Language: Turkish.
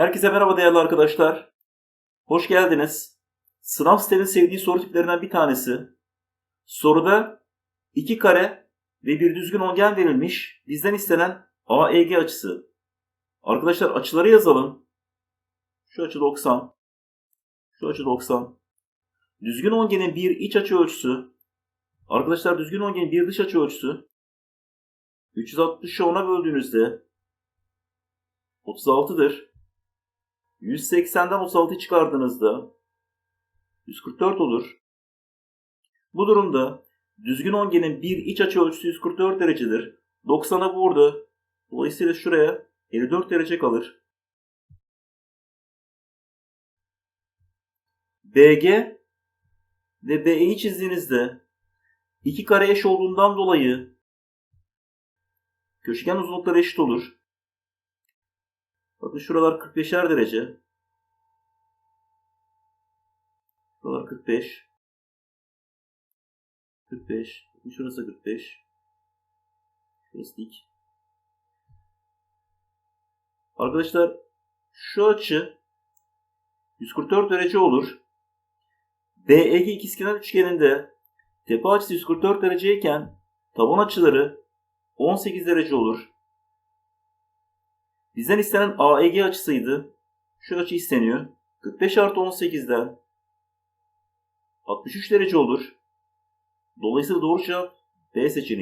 Herkese merhaba değerli arkadaşlar. Hoş geldiniz. Sınav sitenin sevdiği soru tiplerinden bir tanesi. Soruda iki kare ve bir düzgün ongen verilmiş. Bizden istenen AEG açısı. Arkadaşlar açıları yazalım. Şu açı 90. Şu açı 90. Düzgün ongenin bir iç açı ölçüsü. Arkadaşlar düzgün ongenin bir dış açı ölçüsü. 360'ı 10'a böldüğünüzde 36'dır. 180'den 36 çıkardığınızda 144 olur. Bu durumda düzgün ongenin bir iç açı ölçüsü 144 derecedir. 90'a vurdu. Dolayısıyla şuraya 54 derece kalır. BG ve BE'yi çizdiğinizde iki kare eş olduğundan dolayı köşegen uzunlukları eşit olur. Bakın şuralar 45'er derece. Şuralar 45. 45. Bakın Şurası 45. Şurası dik. Arkadaşlar şu açı 144 derece olur. BEG ikizkenar üçgeninde tepe açısı 144 dereceyken taban açıları 18 derece olur. Bizden istenen AEG açısıydı. Şu açı isteniyor. 45 artı 18'den 63 derece olur. Dolayısıyla doğru cevap B seçeneği.